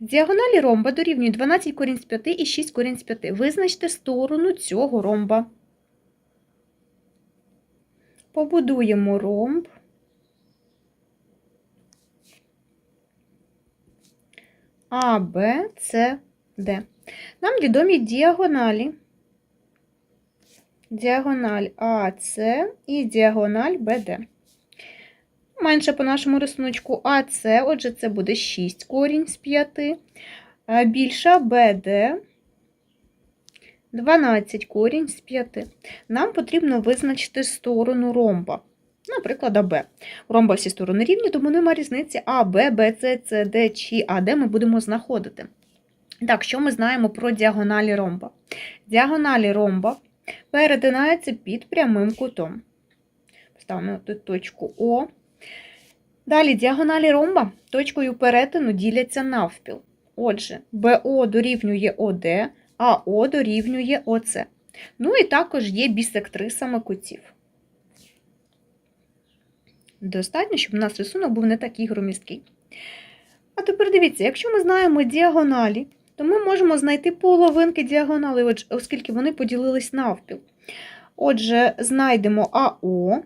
Діагоналі ромба дорівнюють 12 корінь з 5 і 6 корінь з 5. Визначте сторону цього ромба. Побудуємо ромб. А, Б, С, Д. Нам відомі діагоналі. Діагональ АС і діагональ БД. Менше по нашому рисунку АС, отже, це буде 6 корінь з 5. А Більша БД 12 корінь з 5. Нам потрібно визначити сторону ромба. Наприклад, АБ. У ромба всі сторони рівні, тому немає різниці А, Б, Б, С, С, Д чи АД ми будемо знаходити. Так, що ми знаємо про діагоналі ромба? Діагоналі ромба перетинаються під прямим кутом. Поставимо тут точку О. Далі діагоналі ромба точкою перетину діляться навпіл. Отже, БО дорівнює ОД, а О дорівнює ОЦ. Ну і також є бісектрисами кутів. Достатньо, щоб у нас рисунок був не такий громісткий. А тепер дивіться, якщо ми знаємо діагоналі, то ми можемо знайти половинки діагонали, оскільки вони поділились навпіл. Отже, знайдемо АО.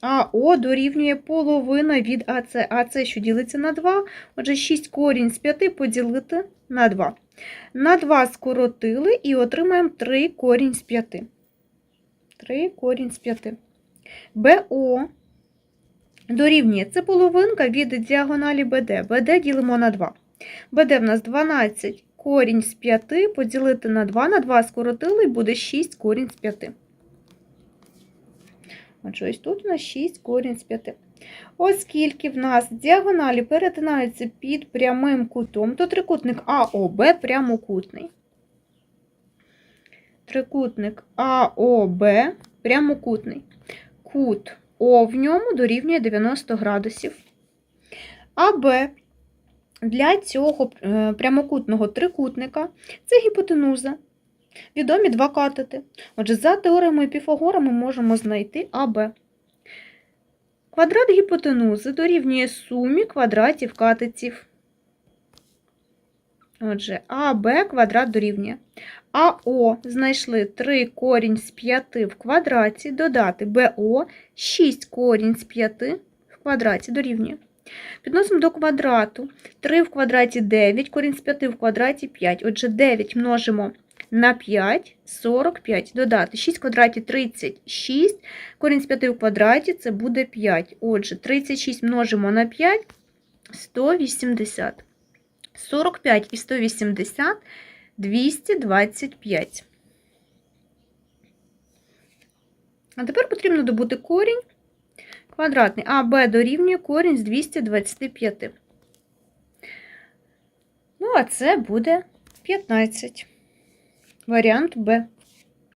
АО дорівнює половина від АЦ. АЦ, що ділиться на 2, отже, 6 корінь з 5 поділити на 2. На 2 скоротили і отримаємо 3 корінь з 5. 3 корінь з 5. БО дорівнює це половинка від діагоналі БД. БД ділимо на 2. БД в нас 12 корінь з 5 поділити на 2. На 2 скоротили і буде 6 корінь з 5. Отже, ось тут у нас 6 корінь з 5. Оскільки в нас діагоналі перетинаються під прямим кутом, то трикутник АОБ прямокутний. Трикутник АОБ прямокутний. Кут О в ньому дорівнює 90 градусів. АБ для цього е, прямокутного трикутника це гіпотенуза. Відомі два катети. Отже, за теоремою Піфагора ми можемо знайти АБ. Квадрат гіпотенузи дорівнює сумі квадратів катетів. Отже, АБ квадрат дорівнює. АО знайшли 3 корінь з 5 в квадраті, додати БО 6 корінь з 5 в квадраті дорівнює. Підносимо до квадрату. 3 в квадраті 9, корінь з 5 в квадраті 5. Отже, 9 множимо на 5, 45. Додати 6 в квадраті 36, корінь з 5 в квадраті це буде 5. Отже, 36 множимо на 5, 180. 45 і 180 – 225. А тепер потрібно добути корінь квадратний. А, Б дорівнює корінь з 225. Ну, а це буде 15. Варіант Б.